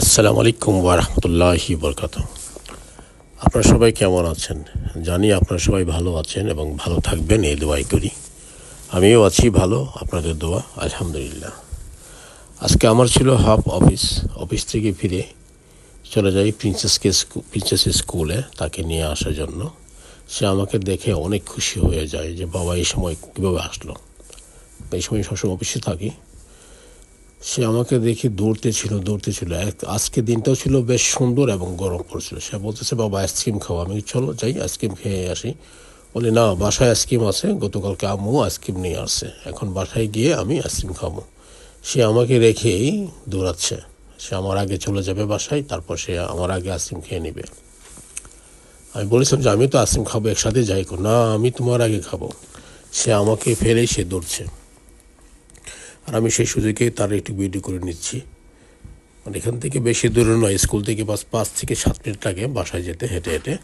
আসসালামু আলাইকুম ওরহমতুল্লাহি বরকাত আপনারা সবাই কেমন আছেন? জানি আপনারা সবাই ভালো আছেন এবং ভালো থাকবেন, এই দোয়াই করি। আমিও আছি ভালো, আপনাদের দোয়া, আলহামদুলিল্লাহ। আজকে আমার ছিল হাফ অফিস অফিস থেকে ফিরে চলে যাই প্রিন্সেসকে স্কু- প্রিন্সেস স্কুলে তাকে নিয়ে আসার জন্য। সে আমাকে দেখে অনেক খুশি হয়ে যায় যে, বাবা, এই সময় কীভাবে আসলো? এই সময় সবসময় অফিসে থাকি। সে আমাকে দেখে দৌড়তে ছিল দৌড়তে ছিল। আজকে দিনটাও ছিল বেশ সুন্দর এবং গরম পড়ছিল। সে বলতেছে, বাবা, আইসক্রিম খাও। আমি চলো যাই, আইসক্রিম খেয়ে আসি। বলি, না, বাসায় আইসক্রিম আছে। গতকালকে আম্মু আইসক্রিম নিয়ে আসছে। এখন বাসায় গিয়ে আমি আইসক্রিম খাব। সে আমাকে রেখেই দৌড়াচ্ছে। সে আমার আগে চলে যাবে বাসায়, তারপর সে আমার আগে আইসক্রিম খেয়ে নেবে। আমি বলেছিলাম যে, আমি তো আইসক্রিম খাব, একসাথে যাই না, আমি তোমার আগে খাব। সে আমাকে ফেলেই সে দৌড়ছে। আর আমি সেই সুযোগে তার একটু ভিডিও করে নিচ্ছি। মানে এখান থেকে বেশি দূরে নয়, স্কুল থেকে পাঁচ পাঁচ থেকে সাত মিনিট লাগে বাসায় যেতে, হেঁটে হেঁটে।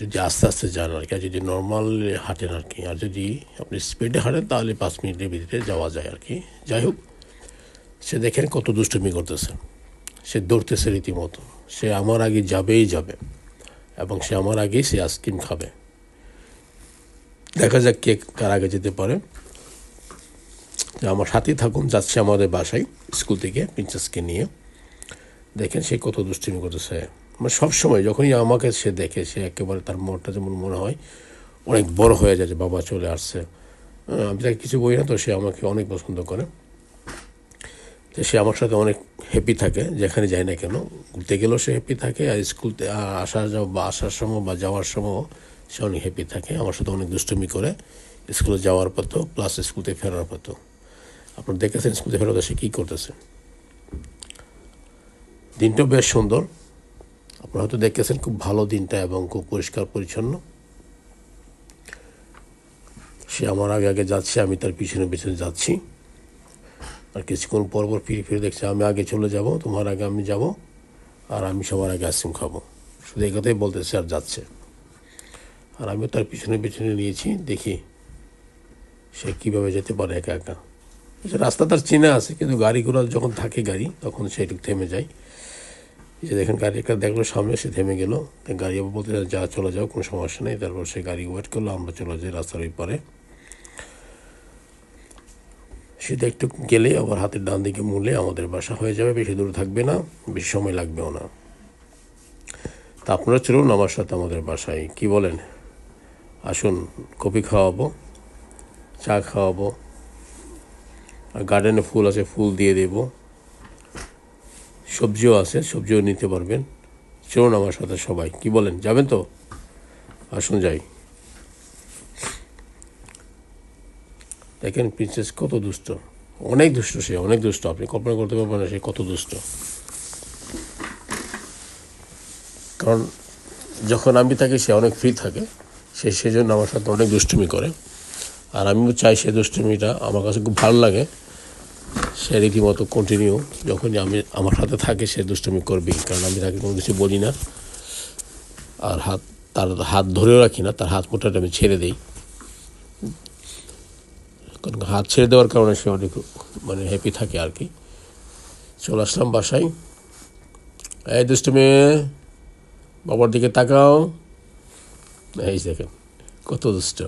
যদি আস্তে আস্তে যান আর কি, আর যদি নর্মাল হাঁটেন আর কি, আর যদি আপনি স্পিডে হাঁটেন তাহলে পাঁচ মিনিটের ভিতরে যাওয়া যায় আর কি। যাই হোক, সে দেখেন কত দুষ্টুমি করতেছে। সে দৌড়তেছে রীতিমতো। সে আমার আগে যাবেই যাবে এবং সে আমার আগেই সে আইসক্রিম খাবে। দেখা যাক কে কার আগে যেতে পারে। আমার সাথেই থাকুন যাচ্ছে আমাদের বাসায় স্কুল থেকে প্রিন্সেসকে নিয়ে। দেখেন সে কত দুষ্টুমি করতেছে। মানে সবসময় যখনই আমাকে সে দেখে সে একেবারে তার মনটা যেমন মনে হয় অনেক বড় হয়ে যায় যে বাবা চলে আসছে। হ্যাঁ, আমি তাকে কিছু বলি না তো সে আমাকে অনেক পছন্দ করে। তো সে আমার সাথে অনেক হ্যাপি থাকে যেখানে যায় না কেন। ঘুরতে গেলেও সে হ্যাপি থাকে আর স্কুল তে- আ- আসা যাওয়া বা আসার সময় বা যাওয়ার সময় সে অনেক হ্যাপি থাকে। আমার সাথে অনেক দুষ্টুমি করে স্কুলে যাওয়ার পথও প্লাস স্কুল থেকে ফেরার পথও আপনার দেখেছেন স্কুলে ফেরত এসে কী করতেছে। দিনটাও বেশ সুন্দর। আপনারা হয়তো দেখেছেন খুব ভালো দিনটা এবং খুব পরিষ্কার, পরিচ্ছন্ন। সে আমার আগে আগে যাচ্ছে, আমি তার পিছনে পিছনে যাচ্ছি। আর কিছুক্ষণ পর পর ফিরে ফিরে দেখছে, আমি আগে চলে যাব, তোমার আগে আমি যাব, আর আমি সবার আগে আইসক্রিম খাব। শুধু এই কথাই বলতেছে আর যাচ্ছে। আর আমিও তার পিছনে পিছনে নিয়েছি, দেখি সে কীভাবে যেতে পারে একা একা। রাস্তা তার চেনা আছে, কিন্তু গাড়ি ঘোড়া যখন থাকে গাড়ি, তখন সে একটু থেমে যায়। যে দেখেন গাড়ি একটা দেখল, সামনে সে থেমে গেলো। গাড়ি আবার বলতে যা, চলে যাও, কোনো সমস্যা নেই। তারপর সে গাড়ি ওয়েট করল, আমরা চলে যাই রাস্তার ওই পারে। সেটা একটু গেলে আবার হাতের ডান দিকে মুলে আমাদের বাসা হয়ে যাবে, বেশি দূর থাকবে না, বেশি সময় লাগবেও না। তা আপনারা চলুন আমার সাথে আমাদের বাসায়। কি বলেন? আসুন, কফি খাওয়াবো, চা খাওয়াবো। আর গার্ডেনে ফুল আছে, ফুল দিয়ে দেব। সবজিও আছে, সবজিও নিতে পারবেন। চলুন আমার সাথে সবাই, কি বলেন, যাবেন তো? আসুন যাই। দেখেন প্রিন্সেস কত দুষ্ট। অনেক দুষ্ট সে, অনেক দুষ্ট। আপনি কল্পনা করতে পারবেন না সে কত দুষ্ট। কারণ যখন আমি থাকি, সে অনেক ফ্রি থাকে। সে সেজন্য আমার সাথে অনেক দুষ্টুমি করে। আর আমিও চাই সে দুষ্টুমিটা আমার কাছে খুব ভালো লাগে। সে রীতিমতো কন্টিনিউ যখনই আমি আমার হাতে থাকে সে দুষ্টুমি করবেই, কারণ আমি তাকে কোনো কিছু বলি না। আর হাত, তার হাত ধরেও রাখি না, তার হাত মোটাটা আমি ছেড়ে দিই। কারণ হাত ছেড়ে দেওয়ার কারণে সে অনেক মানে হ্যাপি থাকে আর কি। চলে আসলাম বাসায়। এই দুষ্টু মেয়ে বাবার দিকে তাকাও। এই দেখেন, কত দুষ্ট।